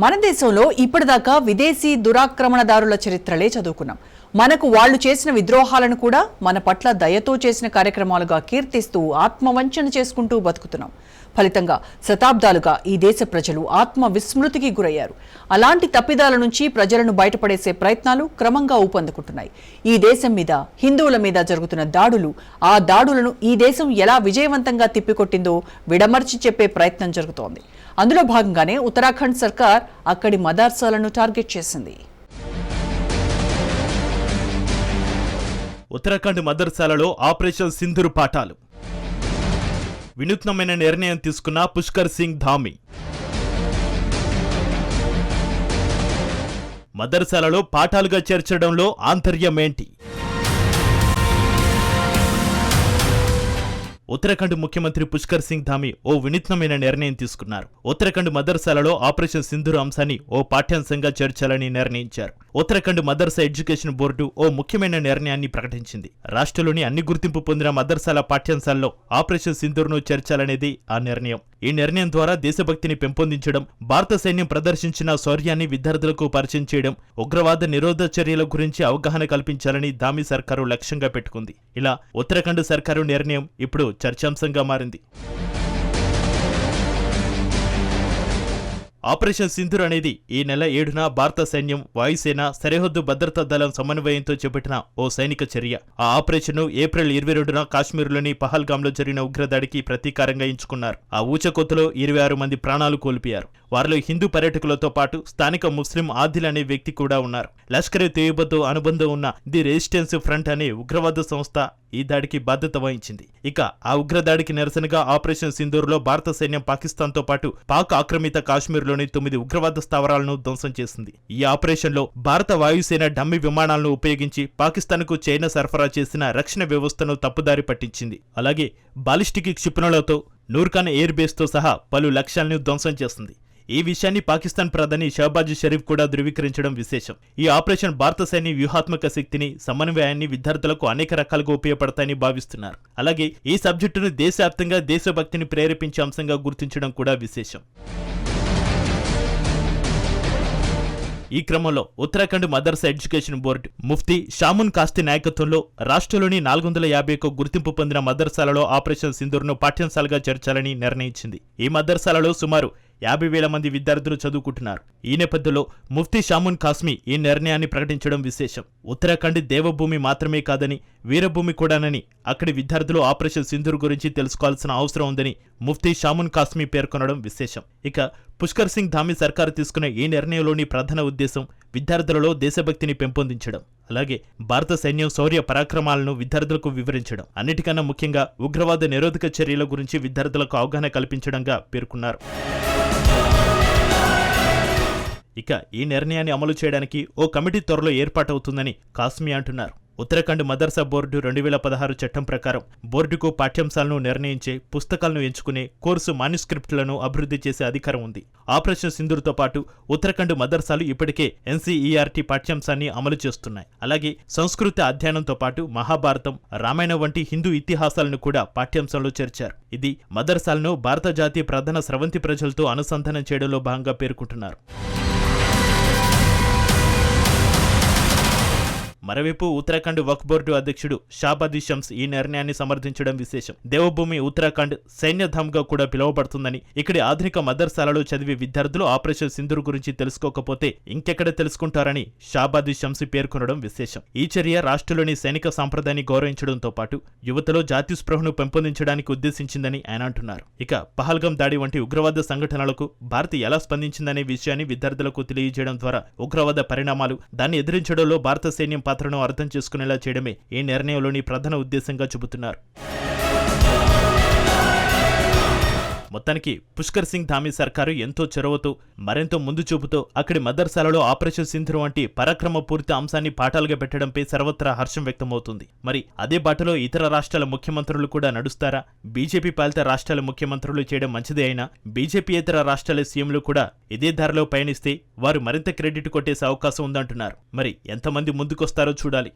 మన దేశంలో ఇప్పటిదాకా విదేశీ దురాక్రమణదారుల చరిత్రలే చదువుకున్నాం. మనకు వాళ్ళు చేసిన విద్రోహాలను కూడా మన పట్ల దయతో చేసిన కార్యక్రమాలుగా కీర్తిస్తూ ఆత్మవంచన చేసుకుంటూ బతుకుతున్నాం. ఫలితంగా శతాబ్దాలుగా ఈ దేశ ప్రజలు ఆత్మ విస్మృతికి గురయ్యారు. అలాంటి తప్పిదాల నుంచి ప్రజలను బయటపడేసే ప్రయత్నాలు క్రమంగా ఊపందుకుంటున్నాయి. ఈ దేశం మీద హిందువుల మీద జరుగుతున్న దాడులు ఆ దాడులను ఈ దేశం ఎలా విజయవంతంగా తిప్పికొట్టిందో విడమర్చి చెప్పే ప్రయత్నం జరుగుతోంది. అందులో భాగంగానే ఉత్తరాఖండ్ సర్కార్ అక్కడి మదార్సాలను టార్గెట్ చేసింది. ఉత్తరాఖండ్ మదర్సాలలో ఆపరేషన్ సింధూర్ పాఠాలు. వినూత్నమైన నిర్ణయం తీసుకున్న పుష్కర్ సింగ్ ధామి. మదర్సాలలో పాఠాలుగా చేర్చడంలో ఆంతర్యం ఉత్తరాఖండ్ ముఖ్యమంత్రి పుష్కర్ సింగ్ ధామి ఓ వినూత్నమైన నిర్ణయం తీసుకున్నారు. ఉత్తరాఖండ్ మదర్సాలలో ఆపరేషన్ సింధూర్ అంశాన్ని ఓ పాఠ్యాంశంగా చేర్చాలని నిర్ణయించారు. ఉత్తరాఖండ్ మదర్సా ఎడ్యుకేషన్ బోర్డు ఓ ముఖ్యమైన నిర్ణయాన్ని ప్రకటించింది. రాష్ట్రంలోని అన్ని గుర్తింపు పొందిన మదర్సాల పాఠ్యాంశాల్లో ఆపరేషన్ సింధూర్ను చేర్చాలనేది ఆ నిర్ణయం. ఈ నిర్ణయం ద్వారా దేశభక్తిని పెంపొందించడం భారత సైన్యం ప్రదర్శించిన శౌర్యాన్ని విద్యార్థులకు పరిచయం చేయడం ఉగ్రవాద నిరోధ చర్యల గురించి అవగాహన కల్పించాలని దామి సర్కారు లక్ష్యంగా పెట్టుకుంది. ఇలా ఉత్తరాఖండ్ సర్కారు నిర్ణయం ఇప్పుడు చర్చాంశంగా మారింది. ఆపరేషన్ సింధూర్ అనేది ఈ నెల ఏడున భారత సైన్యం వాయుసేన సరిహద్దు భద్రతా దళం సమన్వయంతో చేపట్టిన ఓ సైనిక చర్య. ఆ ఆపరేషన్ను ఏప్రిల్ ఇరవై రెండున కాశ్మీర్లోని పహల్గాంలో జరిగిన ఉగ్రదాడికి ప్రతీకారంగా ఎంచుకున్నారు. ఆ ఊచకొత్తలో ఇరవై ఆరు మంది ప్రాణాలు కోల్పోయారు. వారిలో హిందూ పర్యాటకులతో పాటు స్థానిక ముస్లిం ఆదిల్ అనే వ్యక్తి కూడా ఉన్నారు. లష్కర్ తోయబతో అనుబంధం ఉన్న ది రెసిస్టెన్స్ ఫ్రంట్ అనే ఉగ్రవాద సంస్థ ఈ దాడికి బాధ్యత వహించింది. ఇక ఆ ఉగ్రదాడికి నిరసనగా ఆపరేషన్ సింధూర్లో భారత సైన్యం పాకిస్తాన్తో పాటు పాక్ ఆక్రమిత కాశ్మీర్లోని తొమ్మిది ఉగ్రవాద స్థావరాలను ధ్వంసం చేసింది. ఈ ఆపరేషన్లో భారత వాయుసేన డమ్మి విమానాలను ఉపయోగించి పాకిస్తాన్కు చైనా సరఫరా చేసిన రక్షణ వ్యవస్థను తప్పుదారి పట్టించింది. అలాగే బాలిస్టిక్ క్షిపణులతో నూర్ఖాన్ ఎయిర్ బేస్తో సహా పలు లక్ష్యాలను ధ్వంసం చేస్తుంది ఈ విషయాన్ని పాకిస్తాన్ ప్రధాని షహబాజ్ షరీఫ్ కూడా ధృవీకరించడం విశేషం. ఈ ఆపరేషన్ భారత సైన్య వ్యూహాత్మక శక్తిని సమన్వయాన్ని విద్యార్థులకు అనేక రకాలుగా ఉపయోగపడతాయని భావిస్తున్నారు. అలాగే ఈ సబ్జెక్టును దేశవ్యాప్తంగా దేశభక్తిని ప్రేరేపించే అంశంగా గుర్తించడం కూడా విశేషం. ఈ క్రమంలో ఉత్తరాఖండ్ మదర్సా ఎడ్యుకేషన్ బోర్డు ముఫ్తీ షామున్ కాస్తి నాయకత్వంలో రాష్ట్రంలోని నాలుగు వందల యాభై ఒక్క గుర్తింపు పొందిన మదర్సాలలో ఆపరేషన్ సింధూర్ను పాఠ్యాంశాలుగా చేర్చాలని నిర్ణయించింది. ఈ మదర్సాలలో సుమారు యాభై వేల మంది విద్యార్థులు చదువుకుంటున్నారు. ఈ నేపథ్యంలో ముఫ్తీ షామున్ కాస్మి ఈ నిర్ణయాన్ని ప్రకటించడం విశేషం. ఉత్తరాఖండ్ దేవభూమి మాత్రమే కాదని వీరభూమి కూడానని అక్కడి విద్యార్థులు ఆపరేషన్ సింధూర్ గురించి తెలుసుకోవాల్సిన అవసరం ఉందని ముఫ్తీ షామున్ కాస్మి పేర్కొనడం విశేషం. ఇక పుష్కర్ సింగ్ ధామి సర్కారు తీసుకున్న ఈ నిర్ణయంలోని ప్రధాన ఉద్దేశం విద్యార్థులలో దేశభక్తిని పెంపొందించడం. అలాగే భారత సైన్యం శౌర్య పరాక్రమాలను విద్యార్థులకు వివరించడం అన్నిటికన్నా ముఖ్యంగా ఉగ్రవాద నిరోధక చర్యల గురించి విద్యార్థులకు అవగాహన కల్పించడంగా పేర్కొన్నారు. ఇక ఈ నిర్ణయాన్ని అమలు చేయడానికి ఓ కమిటీ త్వరలో ఏర్పాటవుతుందని కాస్మి అంటున్నారు. ఉత్తరాఖండ్ మదర్సా బోర్డు రెండు వేల పదహారు చట్టం ప్రకారం బోర్డుకు పాఠ్యాంశాలను నిర్ణయించే పుస్తకాలను ఎంచుకునే కోర్సు మాన్యుస్క్రిప్ట్లను అభివృద్ధి చేసే అధికారం ఉంది. ఆపరేషన్ సింధూర్తో పాటు ఉత్తరాఖండ్ మదర్సాలు ఇప్పటికే ఎన్సీఈఆర్టీ పాఠ్యాంశాన్ని అమలు చేస్తున్నాయి. అలాగే సంస్కృత అధ్యయనంతో పాటు మహాభారతం రామాయణం వంటి హిందూ ఇతిహాసాలను కూడా పాఠ్యాంశంలో చేర్చారు. ఇది మదర్సాలను భారత జాతీయ ప్రధాన స్రవంతి ప్రజలతో అనుసంధానం చేయడంలో భాగంగా పేర్కొంటున్నారు. మరోవైపు ఉత్తరాఖండ్ వక్ బోర్డు అధ్యక్షుడు షాబాది షమ్స్ ఈ నిర్ణయాన్ని సమర్థించడం విశేషం. దేవభూమి ఉత్తరాఖండ్ సైన్యధామ్గా కూడా పిలువబడుతుందని ఇక్కడి ఆధునిక మదర్సాలలో చదివే విద్యార్థులు ఆపరేషన్ సింధూర్ గురించి తెలుసుకోకపోతే ఇంకెక్కడ తెలుసుకుంటారని షాబాది షమ్స్ పేర్కొనడం విశేషం. ఈ చర్య రాష్ట్రంలోని సైనిక సాంప్రదాయాన్ని గౌరవించడంతో పాటు యువతలో జాతి స్పృహను పెంపొందించడానికి ఉద్దేశించిందని ఆయన అంటున్నారు. ఇక పహల్గం దాడి వంటి ఉగ్రవాద సంఘటనలకు భారత్ ఎలా స్పందించిందనే విషయాన్ని విద్యార్థులకు తెలియజేయడం ద్వారా ఉగ్రవాద పరిణామాలు దాన్ని ఎదిరించడంలో భారత సైన్యం పాత్రను అర్థం చేసుకునేలా చేయడమే ఈ నిర్ణయంలోని ప్రధాన ఉద్దేశంగా చెబుతున్నారు. మొత్తానికి పుష్కర్ సింగ్ ధామీ సర్కారు ఎంతో చొరవతో మరెంతో ముందు చూపుతో అక్కడి మదర్సాలలో ఆపరేషన్ సింధు వంటి పరాక్రమ పూర్తి అంశాన్ని పాఠాలుగా పెట్టడంపై సర్వత్రా హర్షం వ్యక్తమవుతుంది. మరి అదే బాటలో ఇతర రాష్ట్రాల ముఖ్యమంత్రులు కూడా నడుస్తారా? బీజేపీ పాలిత రాష్ట్రాల ముఖ్యమంత్రులు చేయడం మంచిదే అయినా బీజేపీ ఇతర రాష్ట్రాల సీఎంలు కూడా ఇదే ధరలో పయనిస్తే వారు మరింత క్రెడిట్ కొట్టేసే అవకాశం ఉందంటున్నారు. మరి ఎంతమంది ముందుకొస్తారో చూడాలి.